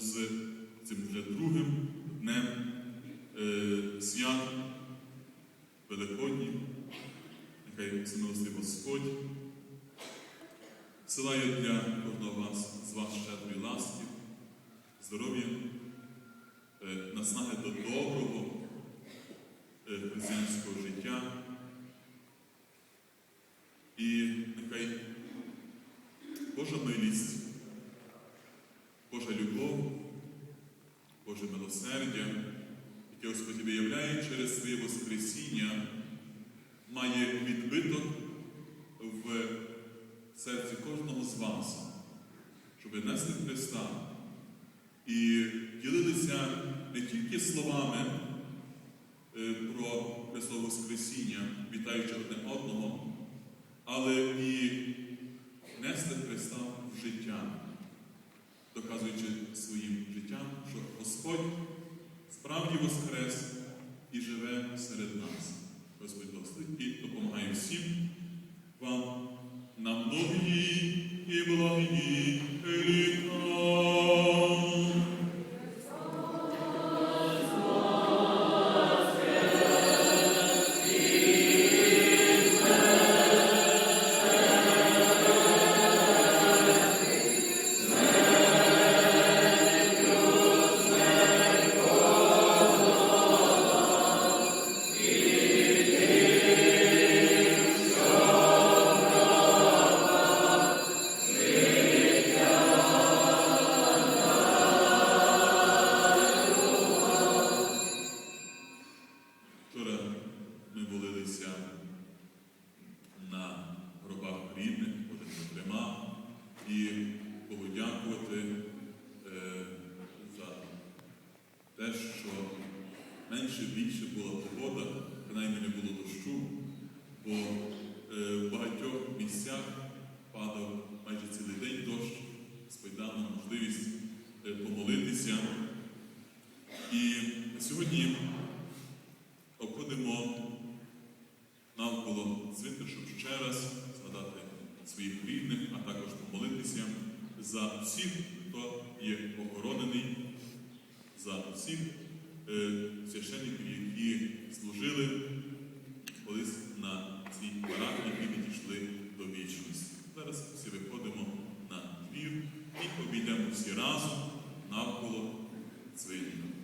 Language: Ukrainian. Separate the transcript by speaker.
Speaker 1: з цим вже другим днем е, свят Великодніх. Нехай всемилостивий Господь Силаю для кожного вас з вас щедрої ласки, здоров'я, е, наснаги до доброго е, християнського життя. І нехай Божа милість, Божа любов, Боже милосердя, яке Господь виявляє через своє Воскресіння, має відбиток в серці кожного з вас, щоб ви несли Христа і ділилися не тільки словами е, про Христове Воскресіння, вітаючи одне одного, але і нести Христа в життя, доказуючи своїм життям, що Господь справді воскрес і живе серед нас. Господь благословить і допомагає всім молилися на гробах рідних, кожен зокрема, і Богу дякувати е, за те, що менше більше була погода, принаймні не було дощу, бо е, в багатьох місцях падав майже цілий день дощ, нам можливість е, помолитися. І сьогодні обходимо ще раз згадати своїх рідних, а також помолитися за всіх, хто є похоронений, за всіх е, священників, які служили колись на цій параді, які підійшли до вічності. Зараз всі виходимо на двір і обійдемо всі разом навколо цвинту.